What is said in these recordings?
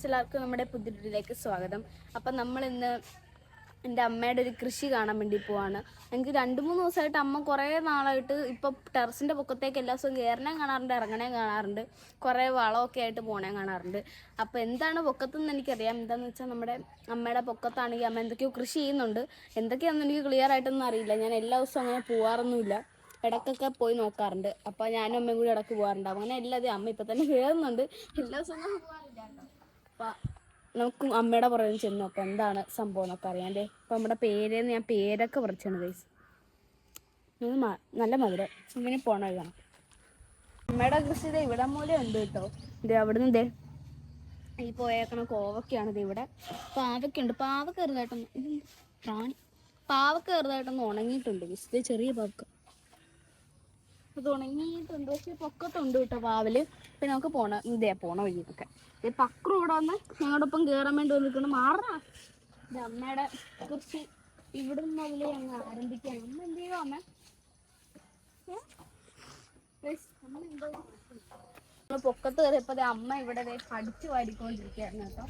Friends എല്ലാവർക്കും നമ്മുടെ പുതിയൊരിലേക്ക് സ്വാഗതം. അപ്പം നമ്മൾ ഇന്ന് എന്റെ അമ്മയുടെ ഒരു കൃഷി കാണാൻ വേണ്ടി പോവാണ്. എനിക്ക് രണ്ട് മൂന്ന് ദിവസമായിട്ട് അമ്മ കുറേ നാളായിട്ട് ഇപ്പം ടെറസിന്റെ പൊക്കത്തേക്ക് എല്ലാ ദിവസവും കയറണേ കാണാറുണ്ട് ഇറങ്ങണേ കാണാറുണ്ട്. കുറേ വളമൊക്കെ ആയിട്ട് പോണേ കാണാറുണ്ട്. അപ്പോൾ എന്താണ് പൊക്കത്തെന്ന് എനിക്കറിയാം. എന്താണെന്ന് വെച്ചാൽ നമ്മുടെ അമ്മയുടെ പൊക്കത്താണെങ്കിൽ അമ്മ എന്തൊക്കെയോ കൃഷി ചെയ്യുന്നുണ്ട്. എന്തൊക്കെയാണെന്ന് എനിക്ക് ക്ലിയർ ആയിട്ടൊന്നും അറിയില്ല. ഞാൻ എല്ലാ ദിവസവും അങ്ങനെ പോവാറൊന്നുമില്ല. ഇടക്കൊക്കെ പോയി നോക്കാറുണ്ട്. അപ്പോൾ ഞാനും അമ്മയും കൂടി ഇടയ്ക്ക് പോകാറുണ്ട് അങ്ങനെ എല്ലാതും അമ്മ ഇപ്പം തന്നെ കയറുന്നുണ്ട് എല്ലാ ദിവസവും പോകാറില്ല അപ്പം നമുക്ക് അമ്മയുടെ പുറകിൽ ചെന്ന്. നോക്കാം എന്താണ് സംഭവം എന്നൊക്കെ അറിയാണ്ടേ അപ്പം നമ്മുടെ പേരെന്ന് ഞാൻ പേരൊക്കെ പറിച്ചാണ് ഗൈസ്. നല്ല മധുരം. ഇങ്ങനെ പോണ കഴിക്കണം അമ്മയുടെ കൃഷി ഇത് ഇവിടെ മൂലം ഉണ്ട് കേട്ടോ. ഇത് അവിടെ നിന്ന് ഈ പോയേക്കണ കോവക്കയാണ് ഇത് ഇവിടെ. പാവയ്ക്കുണ്ട് പാവ ഇത് പ്രാണി. പാവക്ക ചെറുതായിട്ടൊന്ന് ഉണങ്ങിയിട്ടുണ്ട് ഗൈസ്. ഇത് ചെറിയ പാവക്ക. അത് ഉണങ്ങിയിട്ടുണ്ട് പക്ഷെ പൊക്കത്തുണ്ട് കേട്ടോ പാവൽ പിന്നെ നമുക്ക് പോണ ഇതേ പോണ വഴിയൊക്കെ ഈ പക്രു ഇവിടെ വന്ന് ഞങ്ങളോടൊപ്പം കയറാൻ വേണ്ടി വന്നിട്ടുണ്ട് മാറാ ഇത് അമ്മയുടെ കുറിച്ച് ഇവിടെ നിന്ന് അതിൽ ഞങ്ങൾ ആരംഭിക്കാം അമ്മ എന്ത് ചെയ്യുമോ അമ്മ? അമ്മ എന്തോ പൊക്കത്ത് കയറിയപ്പോ അമ്മ ഇവിടെ അടിച്ചു വാരിക്കൊണ്ടിരിക്കുകയായിരുന്നു കേട്ടോ.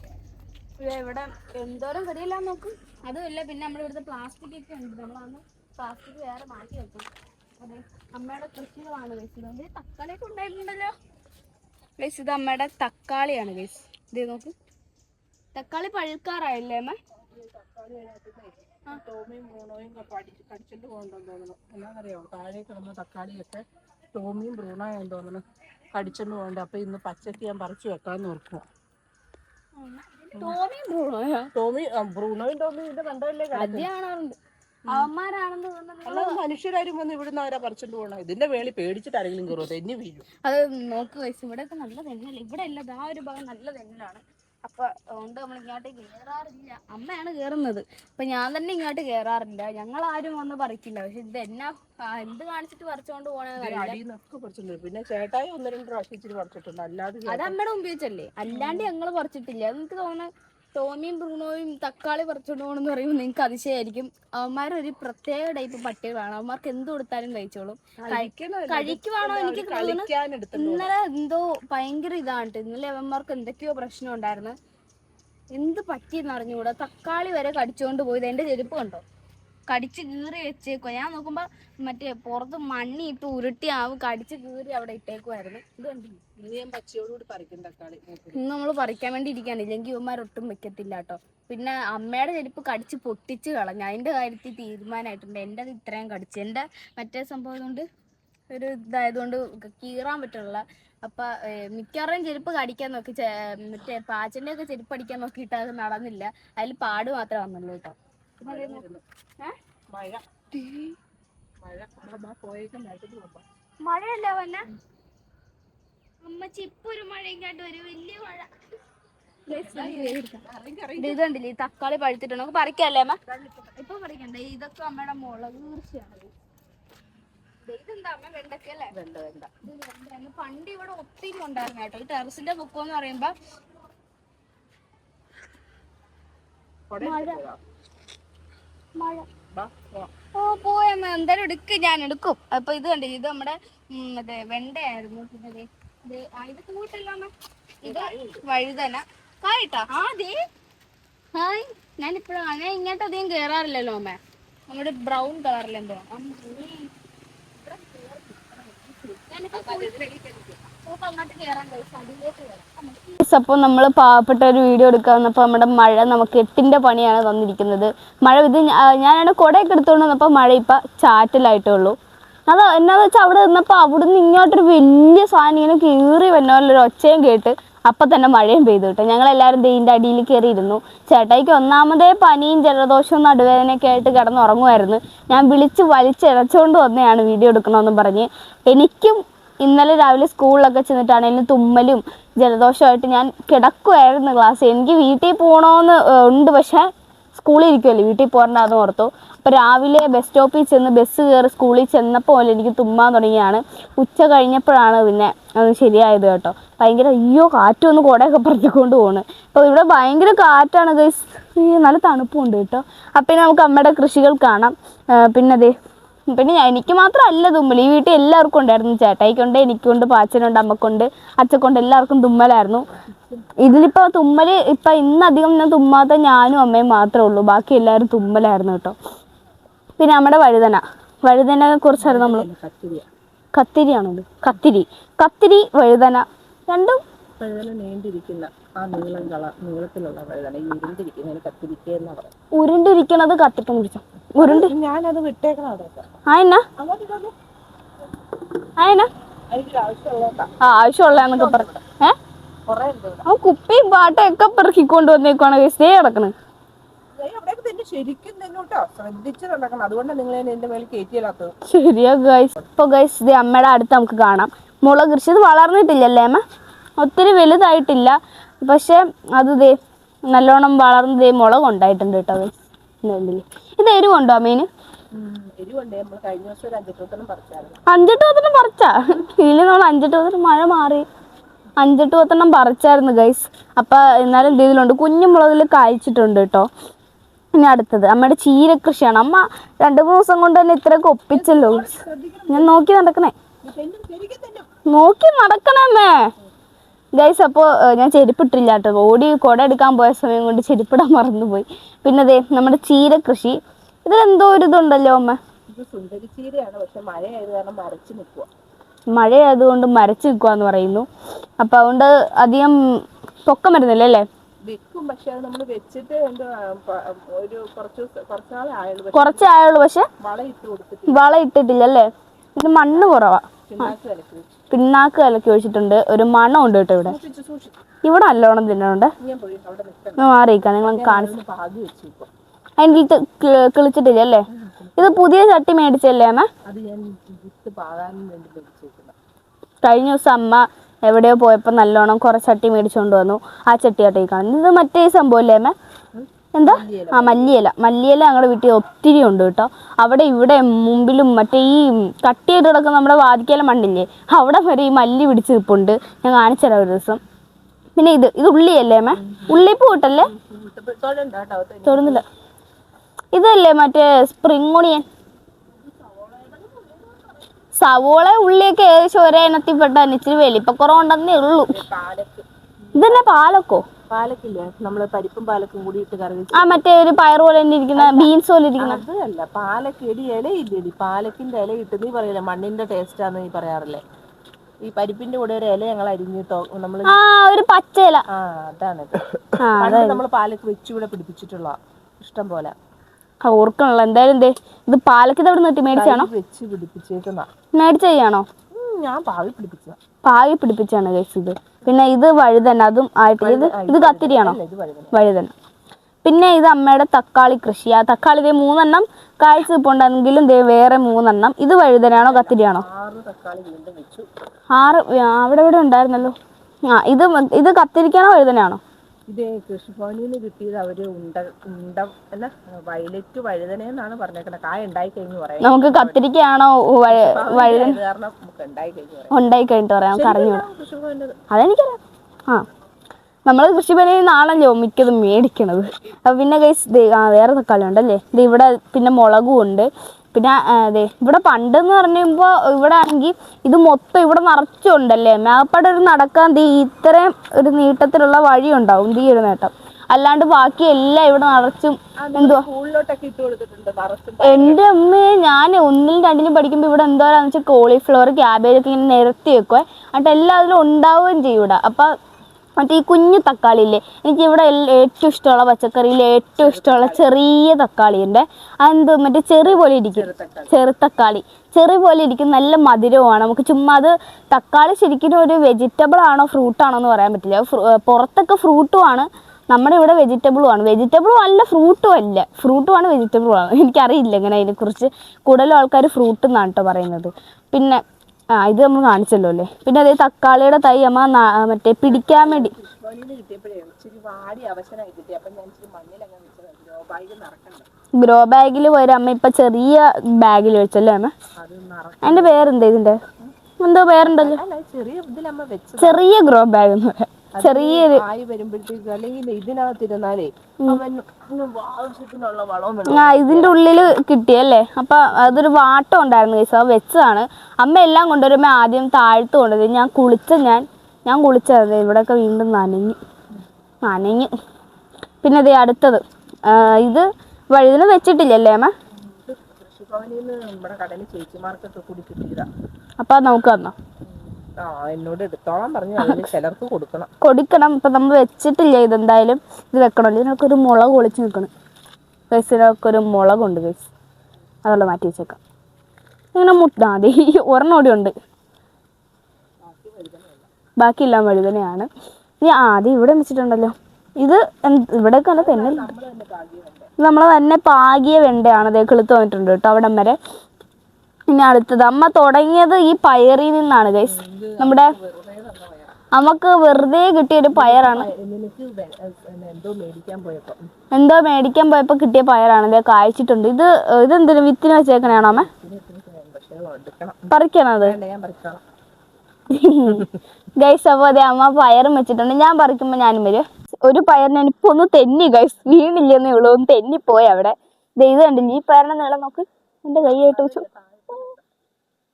ഇവിടെ എന്തോരം കരിയില്ല നോക്കും. അതുമല്ല പിന്നെ നമ്മുടെ ഇവിടുത്തെ പ്ലാസ്റ്റിക് ഒക്കെ ഉണ്ട് നമ്മളന്ന് പ്ലാസ്റ്റിക് വേറെ മാറ്റി വെക്കണം. അതെ അമ്മയുടെ കൃഷികളാണ് ഇത് തക്കാളിയൊക്കെ ഉണ്ടായിട്ടുണ്ടല്ലോ ഗൈസ് ഇത് അമ്മയുടെ തക്കാളിയാണ് ഗൈസ് ഇത് നോക്ക്. തക്കാളി പഴുക്കാറായല്ലേ അമ്മ? ടോമിയും ബ്രൂണോയും കടിച്ചിട്ട് പോകണ്ടെന്ന് തോന്നുന്നു. എന്നാന്നറിയാമോ താഴെ കിടന്ന തക്കാളിയൊക്കെ ടോമിയും ബ്രൂണോയും തോന്നുന്നു. കടിച്ചോണ്ട് പോകണ്ട. അപ്പൊ ഇന്ന് പച്ചക്ക് ഞാൻ പറിച്ചു വെക്കാന്ന് ഓർക്കുക ടോമിയും ബ്രൂണോയോ? ടോമി ബ്രൂണോയും ടോമിയും ഇത് കണ്ടല്ലേ ആദ്യം കാണാറുണ്ട്. അവന്മാരാണെന്ന് തോന്നുന്നത് മനുഷ്യരാരും വന്ന് ഇവിടുന്ന് അവരാ പറിച്ചോണ്ട് പോകണം ഇതിന്റെ വേളി പേടിച്ചിട്ട് ആരെങ്കിലും കയറുമോ തെന്നി വീഴും. അത് നോക്ക് വയസ്സ് ഇവിടെയൊക്കെ നല്ല തെന്നല്ല ഇവിടെ അല്ല ആ ഒരു ഭാഗം നല്ല തെന്നലാണ് അപ്പൊ അതുകൊണ്ട് നമ്മൾ ഇങ്ങോട്ട് കയറാറില്ല അമ്മയാണ് കേറുന്നത്. അപ്പൊ ഞാൻ തന്നെ ഇങ്ങോട്ട് കേറാറില്ല. ഞങ്ങൾ ആരും വന്ന് പറിക്കില്ല. പക്ഷെ ഇത് എന്നാ എന്ത് കാണിച്ചിട്ട് പറിച്ചോണ്ട് പറിച്ചിട്ടുണ്ട് പിന്നെ ചേട്ടായി ഒന്ന് രണ്ട് പ്രാവശ്യം പറിച്ചിട്ടുണ്ട്. അല്ലാതെ അത് അമ്മയുടെ മുമ്പിൽ വെച്ചല്ലേ? അല്ലാണ്ട് ഞങ്ങൾ പറിച്ചിട്ടില്ല. എനിക്ക് തോന്നുന്നു ടോമിയും ബ്രൂണോയും തക്കാളി പറിച്ചോണ്ട് പോകണമെന്ന് പറയുമ്പോൾ നിങ്ങൾക്ക് അതിശയായിരിക്കും. അവന്മാർ ഒരു പ്രത്യേക ടൈപ്പ് പട്ടികളാണ്. അവന്മാർക്ക് എന്ത് കൊടുത്താലും കഴിച്ചോളും. കഴിക്കുവാണോ എനിക്ക് ഇന്നലെ എന്തോ ഭയങ്കര ഇതാണ് ഇന്നലെ അവന്മാർക്ക് എന്തൊക്കെയോ പ്രശ്നം ഉണ്ടായിരുന്നു. എന്ത് പറ്റിയെന്ന് അറിഞ്ഞുകൂടാ. തക്കാളി വരെ കടിച്ചുകൊണ്ട് പോയത്. എന്റെ ചെരുപ്പ് കണ്ടോ? കടിച്ച് കീറി വെച്ചേക്കോ ഞാൻ നോക്കുമ്പോ മറ്റേ പുറത്ത് മണ്ണി ഇട്ട് ഉരുട്ടി ആവും കടിച്ച് കീറി അവിടെ ഇട്ടേക്കുമായിരുന്നു ഇത് ഇന്ന് നമ്മൾ പറിക്കാൻ വേണ്ടി ഇരിക്കാണ് ഇല്ലെങ്കിൽ ഇവന്മാരൊട്ടും വെക്കത്തില്ല കേട്ടോ. പിന്നെ അമ്മയുടെ ചെരുപ്പ് കടിച്ച് പൊട്ടിച്ച് കളഞ്ഞു. അതിന്റെ കാര്യത്തിൽ തീരുമാനമായിട്ടുണ്ട്. എന്റെ ഇത്രയും കടിച്ചു. എന്റെ മറ്റേ സംഭവം കൊണ്ട് ഒരു ഇതായതുകൊണ്ട് കീറാൻ പറ്റുള്ള. അപ്പൊ മിക്കവാറും ചെരുപ്പ് കടിക്കാൻ നോക്കി. മറ്റേ പാച്ചന്റെ ഒക്കെ ചെരുപ്പ് അടിക്കാൻ നോക്കിയിട്ട് അത് നടന്നില്ല. അതിൽ പാട് മാത്രമേ വന്നുള്ളൂ കേട്ടോ. മഴയല്ല വന്ന? അമ്മച്ചി ഇപ്പൊ ഒരു മഴ ഇങ്ങോട്ട് വരും. വലിയ മഴ. ഇതുണ്ടല്ലേ തക്കാളി പഴുത്തിട്ടുണ്ട്. നമുക്ക് പറിക്കല്ലേ അമ്മ? ഇപ്പൊ പറിക്കണ്ട. ഇതൊക്കെ അമ്മയുടെ മുളക് തീർച്ചയാണ് ഇതെന്താ അമ്മ വെണ്ടക്കല്ലേ വെണ്ട വെണ്ട. പണ്ട് ഇവിടെ ഒത്തിരി ഉണ്ടായിരുന്നു കേട്ടോ. ഈ ടെറസിന്റെ ബുക്കോന്ന് എന്ന് പറയുമ്പോ മഴ. ഓ പോയമ്മ എന്തായാലും എടുക്ക് ഞാൻ എടുക്കും. അപ്പൊ ഇത് കണ്ടേ ഇത് നമ്മുടെ മറ്റേ വെണ്ടയായിരുന്നു. ഇത് ഇത് കൂട്ടല്ലോ അമ്മ. ഇത് വഴുതന. കായിട്ടാ? ആ ദേ. ഹായ്. ഞാൻ ഇപ്പഴും ഞാൻ ഇങ്ങോട്ട് അധികം കേറാറില്ലല്ലോ അമ്മ. നമ്മുടെ ബ്രൗൺ കളറിലെന്തോ. അപ്പോൾ നമ്മൾ പാവപ്പെട്ട ഒരു വീഡിയോ എടുക്കാൻ വന്നപ്പോൾ നമ്മുടെ മഴ നമുക്ക് എട്ടിന്റെ പണിയാണ് തന്നിരിക്കുന്നത്. മഴ ഇത് ഞാനാണ് കുടയൊക്കെ എടുത്തുകൊണ്ട് വന്നപ്പോൾ മഴ ഇപ്പം ചാറ്റലായിട്ടേ ഉള്ളൂ അത് എന്നാന്ന് വെച്ചാൽ അവിടെ നിന്നപ്പോൾ അവിടെ നിന്ന് ഇങ്ങോട്ടൊരു വലിയ സാധനം ഇങ്ങനെ കീറി വന്നോലൊരു ഒച്ചയും കേട്ട് അപ്പം തന്നെ മഴയും പെയ്തു കേട്ടോ. ഞങ്ങളെല്ലാവരും ദൈന്റെ അടിയിൽ കയറിയിരുന്നു ചേട്ടായിക്ക് ഒന്നാമതേ പനിയും ജലദോഷവും നടുവേദനയൊക്കെ ആയിട്ട് കിടന്നുറങ്ങുമായിരുന്നു. ഞാൻ വിളിച്ച് വലിച്ചിഴച്ചുകൊണ്ട് വന്നെയാണ് വീഡിയോ എടുക്കണമെന്ന് പറഞ്ഞ്. എനിക്കും ഇന്നലെ രാവിലെ സ്കൂളിലൊക്കെ ചെന്നിട്ടാണെങ്കിലും തുമ്മലും ജലദോഷമായിട്ട് ഞാൻ കിടക്കുമായിരുന്നു ക്ലാസ് എനിക്ക് വീട്ടിൽ പോകണമെന്ന് ഉണ്ട് പക്ഷേ സ്കൂളിൽ ഇരിക്കുമല്ലോ വീട്ടിൽ പോരണ്ടെന്ന് ഓർത്തു. അപ്പോൾ രാവിലെ ബസ് സ്റ്റോപ്പിൽ ചെന്ന് ബസ് കയറി സ്കൂളിൽ ചെന്നപ്പോൾ പോലെ എനിക്ക് തുമ്മാൻ തുടങ്ങിയാണ്. ഉച്ച കഴിഞ്ഞപ്പോഴാണ് പിന്നെ അത് ശരിയായത് കേട്ടോ. ഭയങ്കര അയ്യോ കാറ്റൊന്ന് കുടയൊക്കെ പറഞ്ഞുകൊണ്ട് പോണ്. അപ്പോൾ ഇവിടെ ഭയങ്കര കാറ്റാണ് നല്ല തണുപ്പുണ്ട് കേട്ടോ. അപ്പം നമുക്ക് അമ്മയുടെ കൃഷികൾ കാണാം. പിന്നെ അതെ പിന്നെ എനിക്ക് മാത്രമല്ല തുമ്മൽ ഈ വീട്ടിൽ എല്ലാവർക്കും ഉണ്ടായിരുന്നു. ചേട്ടായിക്കൊണ്ട് എനിക്കുണ്ട് പാച്ചനുണ്ട് അമ്മക്കുണ്ട് അച്ഛക്കൊണ്ട് എല്ലാവർക്കും തുമ്മലായിരുന്നു ഇതിലിപ്പോൾ തുമ്മൽ ഇപ്പം ഇന്നധികം ഞാൻ തുമ്മാത്ത ഞാനും അമ്മയും മാത്രമേ ഉള്ളൂ. ബാക്കി എല്ലാവരും തുമ്മലായിരുന്നു കേട്ടോ. പിന്നെ നമ്മുടെ വഴുതന. വഴുതന കുറിച്ചായിരുന്നു നമ്മൾ കത്തിരിയ കത്തിരിയാണോ കത്തിരി. കത്തിരി വഴുതന. രണ്ടും വഴുതന ആ നീളം കളർ നീളത്തിലുള്ള വഴുതന ഈ ഉരുണ്ടിരിക്കുന്നതിന് കത്തിരിക്കുക എന്നാ പറയുന്നത് ഉരുണ്ടിരിക്കണത് കത്തിക്കാൻ പിടിച്ചോ ഉരുണ്ട്. ഞാനത് വിട്ടേക്കണം അവിടെ ആ എന്നാ? അങ്ങോട്ട് ഇതൊന്ന് ആ എന്നാ? അതിന്റെ ആവശ്യമുള്ളതാ. ആ ആവശ്യമുള്ളതെന്നൊക്കെ പറഞ്ഞു ഏ? കുറേ ഉണ്ട് ഇവിടെ. ആ കുപ്പിയും പാട്ടയൊക്കെ പെറുക്കിക്കൊണ്ട് വന്നേക്കുവാണ് സ്റ്റേ കിടക്കണ്. ദേ അവിടെയൊക്കെ തന്നെ ശരിക്കും തന്നോട്ടോ ശ്രദ്ധിച്ച് നടക്കണം. അതുകൊണ്ടാണ് നിങ്ങൾ എന്റെ മേലെ കയറ്റിയില്ലാത്തത് ശരിയാ ഗൈസ്. ഇപ്പൊ ഗൈസ് ഇത് അമ്മയുടെ അടുത്ത് നമുക്ക് കാണാം. മുളക് കൃഷി ഇത് വളർന്നിട്ടില്ലല്ലേ അമ്മ? ഒത്തിരി വലുതായിട്ടില്ല. പക്ഷെ അത് ദേ നല്ലോണം വളർന്ന് ദേ മുളക് ഉണ്ടായിട്ടുണ്ട് കേട്ടോ നെല്ലിൽ ഇത് എരിവുണ്ടോ അമ്മേന് അഞ്ചെട്ട് പത്തെണ്ണം പറിച്ചാ? ഇതിൽ നമ്മൾ അഞ്ചെട്ട് പത്തെണ്ണം മഴ മാറി. അഞ്ചെട്ട് പത്തെണ്ണം പറിച്ചായിരുന്നു ഗൈസ് അപ്പം എന്നാലും ഇത് ഇതിലുണ്ട്. കുഞ്ഞു മുളകിൽ കായ്ച്ചിട്ടുണ്ട് കേട്ടോ. ഇനി അടുത്തത്. അമ്മയുടെ ചീര കൃഷിയാണ് അമ്മ രണ്ട് മൂന്ന് ദിവസം കൊണ്ട് തന്നെ ഇത്രയൊക്കെ ഒപ്പിച്ചല്ലോ. ഞാൻ നോക്കി നടക്കണേ. നോക്കി നടക്കണമേ ഗൈസ് അപ്പോൾ ഞാൻ ചെരുപ്പിട്ടില്ല കേട്ടോ. ഓടി കുട എടുക്കാൻ പോയ സമയം കൊണ്ട് ചെരുപ്പിടാൻ മറന്നുപോയി. പിന്നെ അതെ നമ്മുടെ ചീര കൃഷി. ഇതിലെന്തോ ഒരു ഇതുണ്ടല്ലോ അമ്മ? ഇത് സുന്ദരി ചീരയാണ് പക്ഷെ മഴയായത് കാരണം മരച്ച് നിൽക്കുക എന്ന് പറയുന്നു. അപ്പം അതുകൊണ്ട് അധികം പൊക്കം വരുന്നില്ല അല്ലേ? വെക്കും പക്ഷെ അത് നമ്മൾ വെച്ചിട്ട് ഒരു കുറച്ച് ദിവസം- കുറച്ച് നാളെ ആയുള്ളൂ പക്ഷെ വള ഇട്ട് കൊടുത്തിട്ട് വളം ഇട്ടിട്ടില്ല അല്ലേ? ഇത് മണ്ണ് കുറവാ. പിണ്ണാക്ക് കലക്കി ഒഴിച്ചിട്ടുണ്ട്. ഒരു മണം ഉണ്ട് കേട്ടോ ഇവിടെ. ഇവിടെ നല്ലോണം തിന്നുണ്ട് മാറിയിക്കാം നിങ്ങൾ കാണിച്ചു അതിന്റെ കിളിച്ചിട്ടില്ല അല്ലേ? ഇത് പുതിയ ചട്ടി മേടിച്ചല്ലേ അമ്മ? കഴിഞ്ഞ ദിവസം അമ്മ എവിടെയോ പോയപ്പോൾ നല്ലോണം കുറേ ചട്ടി മേടിച്ചുകൊണ്ട് വന്നു. ആ ചട്ടി ചട്ടി കാണുന്നു. ഇത് മറ്റേ സംഭവം അല്ലേ അമ്മ? എന്താ? ആ മല്ലിയില. മല്ലിയില ഞങ്ങളുടെ വീട്ടിൽ ഒത്തിരി ഉണ്ട് കേട്ടോ. അവിടെ ഇവിടെ മുമ്പിലും മറ്റേ ഈ കട്ടിയായിട്ട് കിടക്കുന്ന നമ്മുടെ വാതിക്കല മണ്ണില്ലേ അവിടെ വരെ ഈ മല്ലി പിടിച്ച് നിൽപ്പുണ്ട് ഞാൻ കാണിച്ചുതരാം ഒരു ദിവസം. പിന്നെ ഇത് ഇത് ഉള്ളിയല്ലേ മേ ഉള്ളിപ്പൂ കിട്ടല്ലേ കേട്ടോ തൊടുന്നില്ല. ഇതല്ലേ മറ്റേ സ്പ്രിംഗ് ഒണിയൻ സവോള ഉള്ളിയൊക്കെ ഏകദേശം ഒരേ ഇനത്തിൽപ്പെട്ട ഇച്ചിരി വലിപ്പക്കുറവുണ്ടെന്നേ ഉള്ളൂ. ഇതന്നെ പാലക്കോ? പാലക്കില്ലേ? നമ്മൾ പരിപ്പും പാലക്കും കൂടി ഇട്ട് കറി വെച്ച് ആ മറ്റേ ഒരു പയർ പോലെ തന്നെ ഇരിക്കുന്ന ബീൻസ് പോലെ ഇരിക്കുന്ന. അതല്ല എടി ഇലയില്ലേടി പാലക്കിന്റെ ഇല ഇട്ട് നീ പറയില്ല മണ്ണിന്റെ ടേസ്റ്റാന്ന് നീ പറയാറില്ലേ? ഈ പരിപ്പിന്റെ കൂടെ ഒരു ഇല ഞങ്ങൾ അരിഞ്ഞിട്ടോ നമ്മൾ ആ ഒരു ഇല ആ അതാണ്. പണ്ട് നമ്മൾ പാലക്ക് വെച്ചുകൂടെ പിടിപ്പിച്ചിട്ടുള്ള ഇഷ്ടം പോലെ. ഓർക്കണല്ലോ. എന്തായാലും എന്തേ ഇത് പാലക്ക് ഇത് എവിടെ നിന്നിട്ട് മേടിച്ചാണോ വെച്ച് പിടിപ്പിച്ചേക്കുന്ന മേടിച്ച ചെയ്യാണോ? ഞാൻ പാവി പിടിപ്പിച്ചതാ. പാവി പിടിപ്പിച്ചാണ് ഗൈസ് ഇത്. പിന്നെ ഇത് വഴുതന അതും ആയിട്ട് ഇത് ഇത് കത്തിരിയാണോ? ഇത് വഴുതന. പിന്നെ ഇത് അമ്മയുടെ തക്കാളി കൃഷി. ആ തക്കാളി ഇതേ മൂന്നെണ്ണം കാഴ്ച നിൽപ്പുണ്ടെങ്കിലും ദേ വേറെ മൂന്നെണ്ണം. ഇത് വഴുതനാണോ കത്തിരിയാണോ? ആറ് അവിടെ ഇവിടെ ഉണ്ടായിരുന്നല്ലോ. ആ ഇത് ഇത് കത്തിരിക്കാണോ വഴുതനയാണോ? ഇത് കൃഷിഭവനിൽ നിന്ന് കിട്ടിയത് അവർ ഉണ്ട ഉണ്ട അല്ല വയലറ്റ് വഴുതനെന്നാണ് പറഞ്ഞേക്കുന്നത്. കായ ഉണ്ടായി കഴിഞ്ഞു പറയാം നമുക്ക് കത്തിരിക്കയാണോ വഴ- വഴുതന അത് കാരണം നമുക്ക് ഉണ്ടായി കഴിഞ്ഞു പറയാം ഉണ്ടായി കഴിഞ്ഞിട്ട് പറയാം അതെനിക്കറിയാം. ആ. നമ്മൾ കൃഷിഭവനിൽ നിന്നാണല്ലോ മിക്കതും മേടിക്കണത്. അപ്പൊ പിന്നെ ആ വേറെ തക്കാളി ഉണ്ടല്ലേ? ഇത് ഇവിടെ പിന്നെ മുളകും ഉണ്ട്. പിന്നെ അതെ ഇവിടെ പണ്ടെന്ന് പറയുമ്പോൾ ഇവിടെ ആണെങ്കിൽ ഇത് മൊത്തം ഇവിടെ നിറച്ചുണ്ടല്ലേ? മേപ്പാട് ഒരു നടക്കാൻ തീ ഇത്രയും ഒരു നീട്ടത്തിലുള്ള വഴി ഉണ്ടാവും തീ ഒരു നേട്ടം. അല്ലാണ്ട് ബാക്കി എല്ലാം ഇവിടെ നിറച്ചും എന്തുവാ? എന്റെ അമ്മയെ ഞാൻ ഒന്നിലും രണ്ടിനും പഠിക്കുമ്പോൾ ഇവിടെ എന്തോരാന്ന് വെച്ചാൽ കോളിഫ്ലവർ ക്യാബേജ് ഒക്കെ ഇങ്ങനെ നിരത്തി വെക്കുവേ. എന്നിട്ട് എല്ലാം അതിലും ഉണ്ടാവുകയും ചെയ്യും ഇവിടെ അപ്പം മറ്റേ ഈ കുഞ്ഞു തക്കാളി ഇല്ലേ എനിക്ക് ഇവിടെ ഏറ്റവും ഇഷ്ടമുള്ള പച്ചക്കറിയിൽ ഏറ്റവും ഇഷ്ടമുള്ള ചെറിയ തക്കാളി ഉണ്ട് അതെന്ത് മറ്റേ ചെറി പോലെ ഇരിക്കും. ചെറു തക്കാളി. ചെറി പോലെ ഇരിക്കും നല്ല മധുരവുമാണ്. നമുക്ക് ചുമ്മാ അത് തക്കാളി ശരിക്കും ഒരു വെജിറ്റബിൾ ആണോ ഫ്രൂട്ട് ആണോ എന്ന് പറയാൻ പറ്റില്ല. പുറത്തൊക്കെ ഫ്രൂട്ടും ആണ്. നമ്മുടെ ഇവിടെ വെജിറ്റബിളും ആണ്. വെജിറ്റബിളും അല്ല ഫ്രൂട്ടും അല്ല. ഫ്രൂട്ടും ആണ് വെജിറ്റബിളും ആണ്. എനിക്കറിയില്ല ഇങ്ങനെ അതിനെക്കുറിച്ച്. കൂടുതലും ആൾക്കാർ ഫ്രൂട്ട് എന്നാണ് കേട്ടോ പറയുന്നത്. പിന്നെ ആ ഇത് നമ്മൾ കാണിച്ചല്ലോ അല്ലേ? പിന്നെ അതേ തക്കാളിയുടെ തൈ അമ്മ മറ്റേ പിടിക്കാൻ വേണ്ടി. ഗ്രോ ബാഗിൽ പോയൊരു അമ്മ ഇപ്പൊ ചെറിയ ബാഗിൽ വെച്ചല്ലേ അമ്മ? അതിന്റെ പേരെന്താ ഇതിന്റെ? എന്തോ പേരുണ്ടല്ലോ. ചെറിയ ഗ്രോ ബാഗ് എന്ന് പറയാം. ചെറിയൊരു ആയി വരുമ്പോഴത്തേക്ക് അല്ലെങ്കിൽ ഇതിനകത്തിരുന്നാലേ അവൻ ആവശ്യത്തിനുള്ള വളവും ആ ഇതിന്റെ ഉള്ളിൽ കിട്ടിയല്ലേ? അപ്പൊ അതൊരു വാട്ടം ഉണ്ടായിരുന്നു കേസ് അത് വെച്ചതാണ്. അമ്മ എല്ലാം കൊണ്ടുവരുമ്പോ ആദ്യം താഴ്ത്തു കൊണ്ടുവരും. ഞാൻ കുളിച്ച ഞാൻ ഞാൻ കുളിച്ചത്. ഇവിടെയൊക്കെ വീണ്ടും നനഞ്ഞു. നനഞ്ഞു. പിന്നെ ദേ അടുത്തത്. ഇത് വഴുതിന് വെച്ചിട്ടില്ലല്ലേ അമ്മ? അപ്പൊ നമുക്ക് തന്നോ? എന്നോട് എടുത്തോളാൻ പറഞ്ഞു. ചിലർക്ക് കൊടുക്കണം. കൊടുക്കണം. ഇപ്പൊ നമ്മൾ വെച്ചിട്ടില്ല ഇതെന്തായാലും ഇത് വെക്കണം ഇതിനൊക്കെ ഒരു മുളക് ഒളിച്ച് നിൽക്കണം ഗൈസിനൊക്കെ ഒരു മുളകുണ്ട് ഗൈസ്. അതുള്ള മാറ്റി വെച്ചേക്കാം. ഇങ്ങനെ മുട്ട അതെ ഈ കൂടി ഉണ്ട്. ബാക്കിയെല്ലാം വഴുതനെയാണ്. ഇനി ആദ്യം ഇവിടെ വെച്ചിട്ടുണ്ടല്ലോ. ഇത് ഇവിടെ തന്നെ നമ്മൾ തന്നെ ഭാഗ്യമുണ്ട് ഇത് നമ്മളെ തന്നെ പാകിയ വെണ്ടയാണ്. അതേ കെളുത്ത് വന്നിട്ടുണ്ട് കേട്ടോ അവിടം വരെ. ഇനി അടുത്തത്. അമ്മ തുടങ്ങിയത് ഈ പയറിൽ നിന്നാണ് ഗൈസ് നമ്മുടെ നമുക്ക് വെറുതെ കിട്ടിയ ഒരു പയറാണ്. എന്തോ മേടിക്കാൻ പോയപ്പോൾ കിട്ടിയ പയറാണ്. ഇത് കായ്ച്ചിട്ടുണ്ട്. ഇത് ഇതെന്തിനു? വിത്തിന് വെച്ചേക്കണേണോ അമ്മ. പറിക്കണത് ഗൈസ് അപ്പോൾ അതെ അമ്മ പയറും വെച്ചിട്ടുണ്ട്. ഞാൻ പറിക്കുമ്പോൾ ഞാനും വരും. ഒരു പയറിന് ഇപ്പൊ ഒന്ന് തെന്നി ഗൈസ് വീണില്ലെന്നേ ഉള്ളൂ. ഒന്ന് തെന്നിപ്പോയി അവിടെ. ഇത് കണ്ടില്ല? ഈ പയറിനെ നീളം നോക്ക്. എന്റെ ആയിട്ട് വെച്ചു.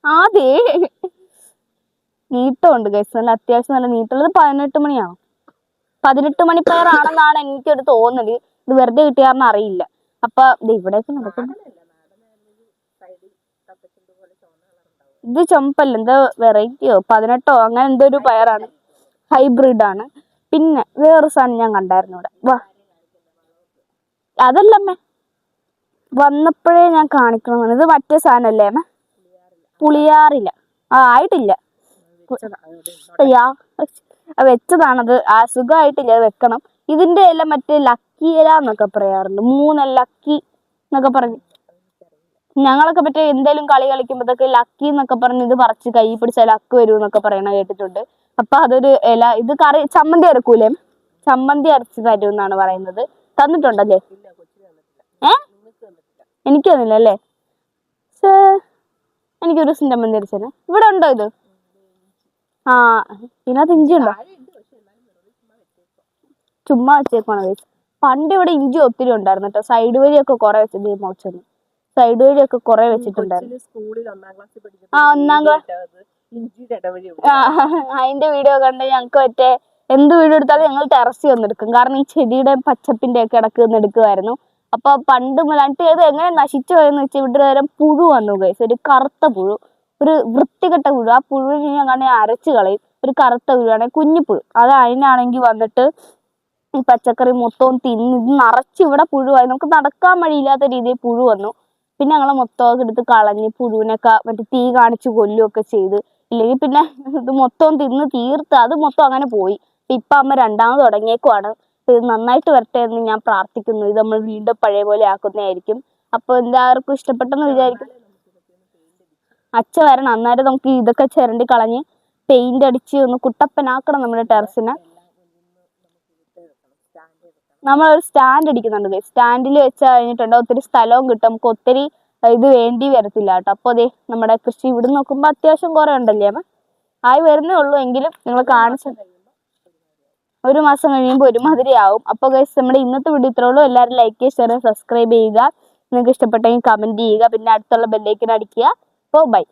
അതെ നീട്ടമുണ്ട് ഗൈസ് നല്ല അത്യാവശ്യം നല്ല നീട്ടമുള്ളത് പതിനെട്ട് മണിയാണോ പതിനെട്ട് മണി പയറാണെന്നാണ് എനിക്കൊരു തോന്നൽ. ഇത് വെറുതെ കിട്ടിയാർന്ന് അറിയില്ല. അപ്പൊ നടക്കുന്നു. ഇത് ചുമപ്പല്ല എന്താ വെറൈറ്റിയോ? പതിനെട്ടോ? അങ്ങനെ എന്തോ ഒരു പയറാണ്. ഹൈബ്രിഡ് ആണ്. പിന്നെ വേറൊരു സാധനം ഞാൻ കണ്ടായിരുന്നു ഇവിടെ. വാ. അതല്ലമ്മേ വന്നപ്പോഴേ ഞാൻ കാണിക്കണമെന്ന് ഇത് മറ്റേ സാധനമല്ലേ അമ്മ? പുളിയാറില്ല. ആ ആയിട്ടില്ല. അയ്യാ വെച്ചതാണത്. ആ സുഖമായിട്ടില്ല അത് വെക്കണം. ഇതിന്റെ എല്ലാം മറ്റേ ലക്കി ഇല എന്നൊക്കെ പറയാറുണ്ട്. മൂന്ന് ലക്കി എന്നൊക്കെ പറഞ്ഞു. ഞങ്ങളൊക്കെ മറ്റേ എന്തേലും കളി കളിക്കുമ്പോഴത്തേക്ക് ലക്കി എന്നൊക്കെ പറഞ്ഞ് ഇത് പറിച്ച് കൈ പിടിച്ച ലക്ക് വരും എന്നൊക്കെ പറയണ കേട്ടിട്ടുണ്ട്. അപ്പൊ അതൊരു ഇല ഇത് കറി ചമ്മന്തി അരക്കൂലേ? ചമ്മന്തി അരച്ച് തരും എന്നാണ് പറയുന്നത്. തന്നിട്ടുണ്ടല്ലേ? ഏ? എനിക്ക് തന്നില്ല അല്ലേ? എനിക്കൊരു ദിവസം ചമ്മന്തി അരച്ചേ ഇവിടെ ഉണ്ടോ ഇത്? ആ ഇതിനകത്ത് ഇഞ്ചി ഉണ്ടോ? ചുമ്മാ വെച്ചേക്കാണ്. പണ്ട് ഇവിടെ ഇഞ്ചി ഒത്തിരി ഉണ്ടായിരുന്നു കേട്ടോ സൈഡ് വഴിയൊക്കെ കുറെ വെച്ചത് മോച്ചൊന്ന് സൈഡ് വഴിയൊക്കെ കുറെ വെച്ചിട്ടുണ്ടായിരുന്നു. ആ, ഒന്നാം ക്ലാസ് അതിന്റെ വീഡിയോ കണ്ട് ഞങ്ങക്ക് മറ്റേ എന്ത് വീഡിയോ എടുത്താലും ഞങ്ങൾ ടെറസ് വന്നെടുക്കും. കാരണം ഈ ചെടിയുടെ പച്ചപ്പിന്റെ ഒക്കെ ഇടയ്ക്ക് നിന്ന് എടുക്കുമായിരുന്നു അപ്പൊ പണ്ട് മുതലായിട്ട് ഇത് എങ്ങനെ നശിച്ചു പോയെന്ന് വെച്ചാൽ ഇവിടെ വരെ പുഴു വന്നു ഗൈസ് ഒരു കറുത്ത പുഴു. ഒരു വൃത്തികെട്ട പുഴു. ആ പുഴുവിനെ കണ്ടെ അരച്ച് കളയും. ഒരു കറുത്ത പുഴുവാണ്. കുഞ്ഞിപ്പുഴു അത് അതിനാണെങ്കിൽ വന്നിട്ട് ഈ പച്ചക്കറി മൊത്തവും തിന്ന് നിറച്ച് ഇവിടെ പുഴുവായി. നമുക്ക് നടക്കാൻ വഴിയില്ലാത്ത രീതിയിൽ പുഴു വന്നു. പിന്നെ ഞങ്ങൾ മൊത്തമൊക്കെ എടുത്ത് കളഞ്ഞ് പുഴുവിനൊക്കെ മറ്റേ തീ കാണിച്ച് കൊല്ലുകയൊക്കെ ചെയ്ത്. ഇല്ലെങ്കിൽ പിന്നെ ഇത് മൊത്തം തിന്ന് തീർത്ത് അത് മൊത്തം അങ്ങനെ പോയി. ഇപ്പൊ അമ്മ രണ്ടാമത് തുടങ്ങിയേക്കുവാണ്. ഇത് നന്നായിട്ട് വരട്ടെ എന്ന് ഞാൻ പ്രാർത്ഥിക്കുന്നു. ഇത് നമ്മൾ വീണ്ടും പഴയ പോലെ ആക്കുന്നതായിരിക്കും. അപ്പൊ എല്ലാവർക്കും ഇഷ്ടപ്പെട്ടെന്ന് വിചാരിക്കും. അച്ഛ വരണം. അന്നേരം നമുക്ക് ഇതൊക്കെ ചിരണ്ടി കളഞ്ഞ് പെയിന്റ് അടിച്ച് ഒന്ന് കുട്ടപ്പനാക്കണം നമ്മുടെ ടെറസിനെ. നമ്മളൊരു സ്റ്റാൻഡ് അടിക്കുന്നുണ്ട് സ്റ്റാൻഡിൽ വെച്ച് കഴിഞ്ഞിട്ടുണ്ട്? ഒത്തിരി സ്ഥലവും കിട്ടും. നമുക്ക് ഒത്തിരി ഇത് വേണ്ടി വരത്തില്ല കേട്ടോ. അപ്പോൾ അതെ നമ്മുടെ കൃഷി ഇവിടെ നോക്കുമ്പോൾ അത്യാവശ്യം കുറേ ഉണ്ടല്ലേ ആയി വരുന്നേ ഉള്ളൂ എങ്കിലും നിങ്ങൾ കാണിച്ചു ഒരു മാസം കഴിയുമ്പോൾ ഒരുമാതിരി ആവും. അപ്പോൾ ഗൈസ് നമ്മുടെ ഇന്നത്തെ വീഡിയോ ഇത്രേ ഉള്ളൂ. എല്ലാവരും ലൈക്ക് ചെയ്യുക ഷെയർ സബ്സ്ക്രൈബ് ചെയ്യുക. നിങ്ങൾക്ക് ഇഷ്ടപ്പെട്ടെങ്കിൽ കമന്റ് ചെയ്യുക. പിന്നെ അടുത്തുള്ള ബെല്ലേക്കിന് അടിക്കുക. അപ്പോൾ ബൈ